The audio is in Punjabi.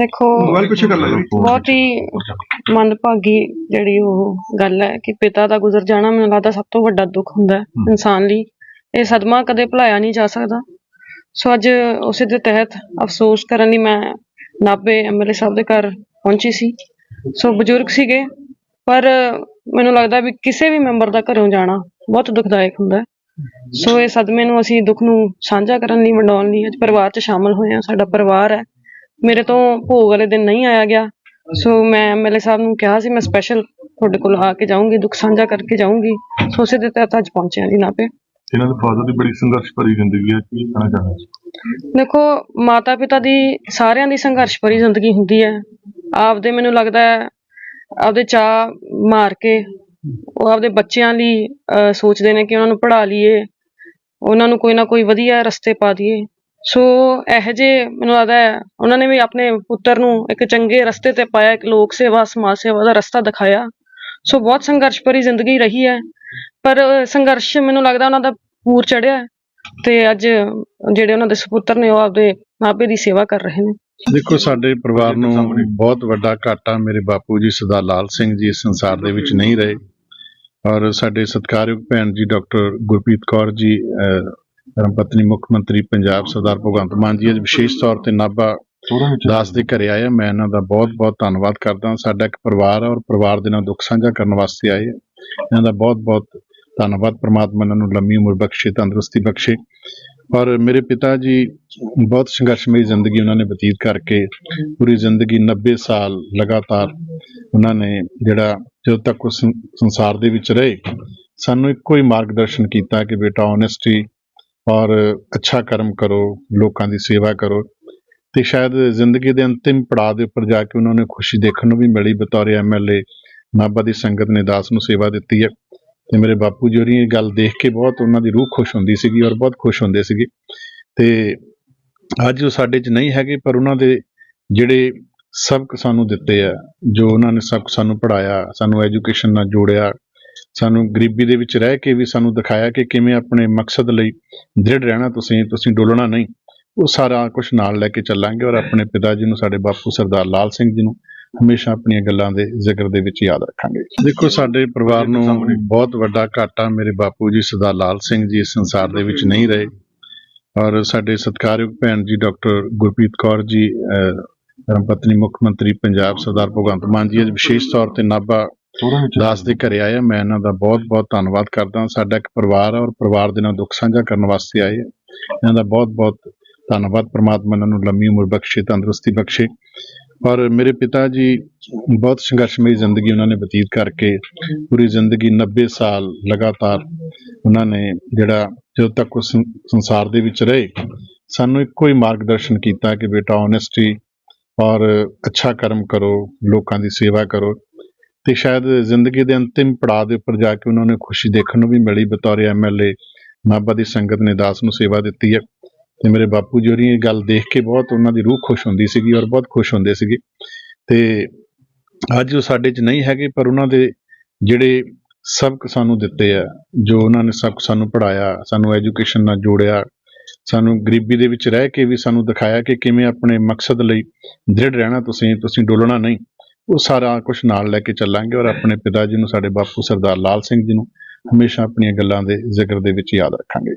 ਦੇਖੋ ਮੋਬਾਈਲ ਪਿੱਛੇ ਕਰ ਲੈ ਬਹੁਤ ਹੀ ਮੰਦਭਾਗੀ ਜਿਹੜੀ ਉਹ ਗੱਲ ਹੈ ਕਿ ਪਿਤਾ ਦਾ ਗੁਜ਼ਰ ਜਾਣਾ ਮੈਨੂੰ ਲੱਗਦਾ ਸਭ ਤੋਂ ਵੱਡਾ ਦੁੱਖ ਹੁੰਦਾ ਹੈ ਇਨਸਾਨ ਲਈ। ਇਹ ਸਦਮਾ ਕਦੇ ਭੁਲਾਇਆ ਨਹੀਂ ਜਾ ਸਕਦਾ। ਸੋ ਅੱਜ ਉਸੇ ਦੇ ਤਹਿਤ ਅਫਸੋਸ ਕਰਨ ਲਈ ਮੈਂ ਨਾਭੇ ਐਮਐਲਏ ਸਾਹਿਬ ਦੇ ਘਰ ਪਹੁੰਚੀ ਸੀ। ਸੋ ਬਜ਼ੁਰਗ ਸੀਗੇ ਪਰ ਮੈਨੂੰ ਲੱਗਦਾ ਵੀ ਕਿਸੇ ਵੀ ਮੈਂਬਰ ਦਾ ਘਰੋਂ ਜਾਣਾ ਬਹੁਤ ਦੁਖਦਾਇਕ ਹੁੰਦਾ ਸੋ ਇਹ ਸਦਮੇ ਨੂੰ ਅਸੀਂ ਦੁੱਖ ਨੂੰ ਸਾਂਝਾ ਕਰਨ ਲਈ ਵੰਡਾਉਣ ਲਈ ਅੱਜ ਪਰਿਵਾਰ 'ਚ ਸ਼ਾਮਲ ਹੋਏ ਹਾਂ। ਸਾਡਾ ਪਰਿਵਾਰ ਹੈ। ਮੇਰੇ ਤੋਂ ਭੋਗ ਵਾਲੇ ਦਿਨ ਨਹੀਂ ਆਇਆ ਗਿਆ। ਸੋ ਮੈਂ ਐਮਐਲਏ ਸਾਹਿਬ ਨੂੰ ਕਿਹਾ ਸੀ ਮੈਂ ਸਪੈਸ਼ਲ ਤੁਹਾਡੇ ਕੋਲ ਆ ਕੇ ਜਾਊਂਗੀ ਦੁੱਖ ਸਾਂਝਾ ਕਰਕੇ ਜਾਊਂਗੀ। ਸੋ ਉਸੇ ਦੇ ਤਹਿਤ ਅੱਜ ਪਹੁੰਚੇ ਹਾਂ ਜੀ ਨਾਭੇ। ਇਹਨਾਂ ਦੇ ਫਾਦਰ ਦੀ ਬੜੀ ਸੰਘਰਸ਼ ਭਰੀ ਜ਼ਿੰਦਗੀ ਹੈ ਕੀ ਕਹਿਣਾ ਚਾਹੁੰਦੇ ਦੇਖੋ ਮਾਤਾ ਪਿਤਾ ਦੀ ਸਾਰਿਆਂ ਦੀ ਸੰਘਰਸ਼ ਭਰੀ ਜ਼ਿੰਦਗੀ ਹੁੰਦੀ ਹੈ। ਆਪਦੇ ਮੈਨੂੰ ਲੱਗਦਾ ਹੈ ਆਪਦੇ ਚਾਹ ਮਾਰ ਕੇ ਉਹ ਆਪਦੇ ਬੱਚਿਆਂ ਲਈ ਸੋਚਦੇ ਨੇ ਕਿ ਉਹਨਾਂ ਨੂੰ ਪੜ੍ਹਾ ਲਈਏ ਉਹਨਾਂ ਨੂੰ ਕੋਈ ਨਾ ਕੋਈ ਵਧੀਆ ਰਸਤੇ ਪਾ ਦਈਏ। ਸੋ ਇਹੋ ਜਿਹੇ ਮੈਨੂੰ ਲੱਗਦਾ ਹੈ ਉਹਨਾਂ ਨੇ ਵੀ ਆਪਣੇ ਪੁੱਤਰ ਨੂੰ ਇੱਕ ਚੰਗੇ ਰਸਤੇ ਤੇ ਪਾਇਆ ਇੱਕ ਲੋਕ ਸੇਵਾ ਸਮਾਜ ਸੇਵਾ ਦਾ ਰਸਤਾ ਦਿਖਾਇਆ। ਸੋ ਬਹੁਤ ਸੰਘਰਸ਼ ਭਰੀ ਜ਼ਿੰਦਗੀ ਰਹੀ ਹੈ। ਪਰ ਸੰਘਰਸ਼ ਮੈਨੂੰ ਲੱਗਦਾ ਉਹਨਾਂ ਦਾ ਪੂਰ ਚੜਿਆ ਤੇ ਅੱਜ ਜਿਹੜੇ ਉਹਨਾਂ ਦੇ ਸੁਪੁੱਤਰ ਨੇ ਉਹ ਆਪਦੇ ਮਾਪੇ ਦੀ ਸੇਵਾ ਕਰ ਰਹੇ ਨੇ। ਦੇਖੋ ਸਾਡੇ ਪਰਿਵਾਰ ਨੂੰ ਬਹੁਤ ਵੱਡਾ ਘਾਟਾ ਮੇਰੇ ਬਾਪੂ ਜੀ ਸਰਦਾਰ ਲਾਲ ਸਿੰਘ ਜੀ ਇਸ ਸੰਸਾਰ ਦੇ ਵਿੱਚ ਨਹੀਂ ਰਹੇ। ਔਰ ਸਾਡੇ ਸਤਿਕਾਰਯੋਗ ਭੈਣ ਜੀ ਡਾਕਟਰ ਗੁਰਪ੍ਰੀਤ ਕੌਰ ਜੀ ਅਹ, ਧਰਮ ਪਤਨੀ ਮੁੱਖ ਮੰਤਰੀ ਪੰਜਾਬ ਸਰਦਾਰ ਭਗਵੰਤ ਮਾਨ ਜੀ ਅੱਜ ਵਿਸ਼ੇਸ਼ ਤੌਰ ਤੇ ਨਾਭਾ ਦਾਸ ਦੇ ਘਰੇ ਆਏ ਮੈਂ ਇਹਨਾਂ ਦਾ ਬਹੁਤ ਬਹੁਤ ਧੰਨਵਾਦ ਕਰਦਾ ਸਾਡਾ ਇੱਕ ਪਰਿਵਾਰ ਹੈ ਔਰ ਪਰਿਵਾਰ ਦੇ ਨਾਲ ਦੁੱਖ ਸਾਂਝਾ ਕਰਨ ਵਾਸਤੇ ਆਏ ਆ। ਇਹਨਾਂ ਦਾ ਬਹੁਤ ਬਹੁਤ ਧੰਨਵਾਦ। ਪ੍ਰਮਾਤਮਾ ਇਹਨਾਂ ਨੂੰ ਲੰਮੀ ਉਮਰ ਬਖਸ਼ੇ, ਤੰਦਰੁਸਤੀ ਬਖਸ਼ੇ। ਔਰ ਮੇਰੇ ਪਿਤਾ ਜੀ ਬਹੁਤ ਸੰਘਰਸ਼ਮਈ ਜ਼ਿੰਦਗੀ ਉਹਨਾਂ ਨੇ ਬਤੀਤ ਕਰਕੇ ਪੂਰੀ ਜ਼ਿੰਦਗੀ 90 ਸਾਲ ਲਗਾਤਾਰ ਉਹਨਾਂ ਨੇ ਜਿਹੜਾ ਜਦੋਂ ਤੱਕ ਉਸ ਸੰਸਾਰ ਦੇ ਵਿੱਚ ਰਹੇ, ਸਾਨੂੰ ਇੱਕੋ ਹੀ ਮਾਰਗਦਰਸ਼ਨ ਕੀਤਾ ਕਿ ਬੇਟਾ ਓਨੈਸਟੀ ਔਰ ਅੱਛਾ ਕਰਮ ਕਰੋ, ਲੋਕਾਂ ਦੀ ਸੇਵਾ ਕਰੋ ਤੇ ਸ਼ਾਇਦ ਜ਼ਿੰਦਗੀ ਦੇ ਅੰਤਿਮ ਪੜਾਅ ਦੇ ਉੱਪਰ ਜਾ ਕੇ ਉਹਨਾਂ ਨੂੰ ਖੁਸ਼ੀ ਦੇਖਣ ਨੂੰ ਵੀ ਮਿਲੀ। ਬਤੌਰ ਐਮਐਲਏ ਨਾਭਾ ਦੀ ਸੰਗਤ ਨੇ ਦਾਸ ਨੂੰ ਸੇਵਾ ਦਿੱਤੀ ਹੈ ਤੇ ਮੇਰੇ ਬਾਪੂ ਜੀ ਹੋਰੀ ਇਹ ਗੱਲ ਦੇਖ ਕੇ ਬਹੁਤ ਉਹਨਾਂ ਦੀ ਰੂਹ ਖੁਸ਼ ਹੁੰਦੀ ਸੀਗੀ ਔਰ ਬਹੁਤ ਖੁਸ਼ ਹੁੰਦੇ ਸੀਗੇ। ਤੇ ਅੱਜ ਉਹ ਸਾਡੇ 'ਚ ਨਹੀਂ ਹੈਗੇ ਪਰ ਉਹਨਾਂ ਦੇ ਜਿਹੜੇ ਸਬਕ ਸਾਨੂੰ ਦਿੱਤੇ ਆ, ਜੋ ਉਹਨਾਂ ਨੇ ਸਬਕ ਸਾਨੂੰ ਪੜਾਇਆ ਸਾਨੂੰ ਐਜੂਕੇਸ਼ਨ ਨਾਲ ਜੋੜਿਆ ਸਾਨੂੰ ਗਰੀਬੀ ਦੇ ਵਿੱਚ ਰਹਿ ਕੇ ਵੀ ਸਾਨੂੰ ਦਿਖਾਇਆ ਕਿ ਕਿਵੇਂ ਆਪਣੇ ਮਕਸਦ ਲਈ ਦ੍ਰਿੜ ਰਹਿਣਾ ਤੁਸੀਂ ਤੁਸੀਂ ਡੋਲਣਾ ਨਹੀਂ। ਉਹ ਸਾਰਾ ਕੁਝ ਨਾਲ ਲੈ ਕੇ ਚੱਲਾਂਗੇ ਔਰ ਆਪਣੇ ਪਿਤਾ ਜੀ ਨੂੰ ਸਾਡੇ ਬਾਪੂ ਸਰਦਾਰ ਲਾਲ ਸਿੰਘ ਜੀ ਨੂੰ ਹਮੇਸ਼ਾ ਆਪਣੀਆਂ ਗੱਲਾਂ ਦੇ ਜ਼ਿਕਰ ਦੇ ਵਿੱਚ ਯਾਦ ਰੱਖਾਂਗੇ। ਦੇਖੋ ਸਾਡੇ ਪਰਿਵਾਰ ਨੂੰ ਬਹੁਤ ਵੱਡਾ ਘਾਟਾ ਮੇਰੇ ਬਾਪੂ ਜੀ ਸਰਦਾਰ ਲਾਲ ਸਿੰਘ ਜੀ ਇਸ ਸੰਸਾਰ ਦੇ ਵਿੱਚ ਨਹੀਂ ਰਹੇ। ਔਰ ਸਾਡੇ ਸਤਿਕਾਰਯੋਗ ਭੈਣ ਜੀ ਡਾਕਟਰ ਗੁਰਪ੍ਰੀਤ ਕੌਰ ਜੀ ਅਹ, ਧਰਮ ਮੁੱਖ ਮੰਤਰੀ ਪੰਜਾਬ ਸਰਦਾਰ ਭਗਵੰਤ ਮਾਨ ਜੀ ਅੱਜ ਵਿਸ਼ੇਸ਼ ਤੌਰ ਤੇ ਨਾਭਾ ਦਾਸ ਦੇ ਘਰੇ ਆਏ। ਮੈਂ ਇਹਨਾਂ ਦਾ ਬਹੁਤ ਬਹੁਤ ਧੰਨਵਾਦ ਕਰਦਾ। ਸਾਡਾ ਇੱਕ ਪਰਿਵਾਰ ਹੈ ਔਰ ਪਰਿਵਾਰ ਦੇ ਨਾਲ ਦੁੱਖ ਸਾਂਝਾ ਕਰਨ ਵਾਸਤੇ ਆਏ। ਇਹਨਾਂ ਦਾ ਬਹੁਤ ਬਹੁਤ ਧੰਨਵਾਦ ਪ੍ਰਮਾਤਮਾ ਇਹਨਾਂ ਨੂੰ ਲੰਮੀ ਉਮਰ ਬਖਸ਼ੇ ਤੰਦਰੁਸਤੀ ਬਖਸ਼ੇ ਔਰ ਮੇਰੇ ਪਿਤਾ ਜੀ ਬਹੁਤ ਸੰਘਰਸ਼ਮਈ ਜ਼ਿੰਦਗੀ ਉਹਨਾਂ ਨੇ ਬਤੀਤ ਕਰਕੇ ਪੂਰੀ ਜ਼ਿੰਦਗੀ 90 ਸਾਲ ਲਗਾਤਾਰ ਉਹਨਾਂ ਨੇ ਜਿਹੜਾ ਜਦੋਂ ਤੱਕ ਉਸ ਸੰਸਾਰ ਦੇ ਵਿੱਚ ਰਹੇ ਸਾਨੂੰ ਇੱਕੋ ਹੀ ਮਾਰਗਦਰਸ਼ਨ ਕੀਤਾ ਕਿ ਬੇਟਾ ਓਨੈਸਟੀ ਔਰ ਅੱਛਾ ਕਰਮ ਕਰੋ ਲੋਕਾਂ ਦੀ ਸੇਵਾ ਕਰੋ ਤੇ ਸ਼ਾਇਦ ਜ਼ਿੰਦਗੀ ਦੇ ਅੰਤਿਮ ਪੜਾਅ ਦੇ ਉੱਪਰ ਜਾ ਕੇ ਉਹਨਾਂ ਨੂੰ ਖੁਸ਼ੀ ਦੇਖਣ ਨੂੰ ਵੀ ਮਿਲੀ। ਬਤੌਰ ਐਮਐਲਏ ਨਾਭਾ ਦੀ ਸੰਗਤ ਨੇ ਦਾਸ ਨੂੰ ਸੇਵਾ ਦਿੱਤੀ ਹੈ ਤੇ ਮੇਰੇ ਬਾਪੂ ਜੀ ਹੋਰੀ ਇਹ ਗੱਲ ਦੇਖ ਕੇ ਬਹੁਤ ਉਹਨਾਂ ਦੀ ਰੂਹ ਖੁਸ਼ ਹੁੰਦੀ ਸੀਗੀ ਔਰ ਬਹੁਤ ਖੁਸ਼ ਹੁੰਦੇ ਸੀਗੇ। ਤੇ ਅੱਜ ਉਹ ਸਾਡੇ 'ਚ ਨਹੀਂ ਹੈਗੇ, ਪਰ ਉਹਨਾਂ ਦੇ ਜਿਹੜੇ ਸਬਕ ਸਾਨੂੰ ਦਿੱਤੇ ਆ, ਜੋ ਉਹਨਾਂ ਨੇ ਸਬਕ ਸਾਨੂੰ ਪੜਾਇਆ ਸਾਨੂੰ ਐਜੂਕੇਸ਼ਨ ਨਾਲ ਜੋੜਿਆ, ਸਾਨੂੰ ਗਰੀਬੀ ਦੇ ਵਿੱਚ ਰਹਿ ਕੇ ਵੀ ਸਾਨੂੰ ਦਿਖਾਇਆ ਕਿ ਕਿਵੇਂ ਆਪਣੇ ਮਕਸਦ ਲਈ ਦ੍ਰਿੜ ਰਹਿਣਾ ਤੁਸੀਂ ਤੁਸੀਂ ਡੋਲਣਾ ਨਹੀਂ। ਉਹ ਸਾਰਾ ਕੁਝ ਨਾਲ ਲੈ ਕੇ ਚੱਲਾਂਗੇ ਔਰ ਆਪਣੇ ਪਿਤਾ ਜੀ ਨੂੰ, ਸਾਡੇ ਬਾਪੂ ਸਰਦਾਰ ਲਾਲ ਸਿੰਘ ਜੀ ਨੂੰ ਹਮੇਸ਼ਾ ਆਪਣੀਆਂ ਗੱਲਾਂ ਦੇ ਜ਼ਿਕਰ ਦੇ ਵਿੱਚ ਯਾਦ ਰੱਖਾਂਗੇ।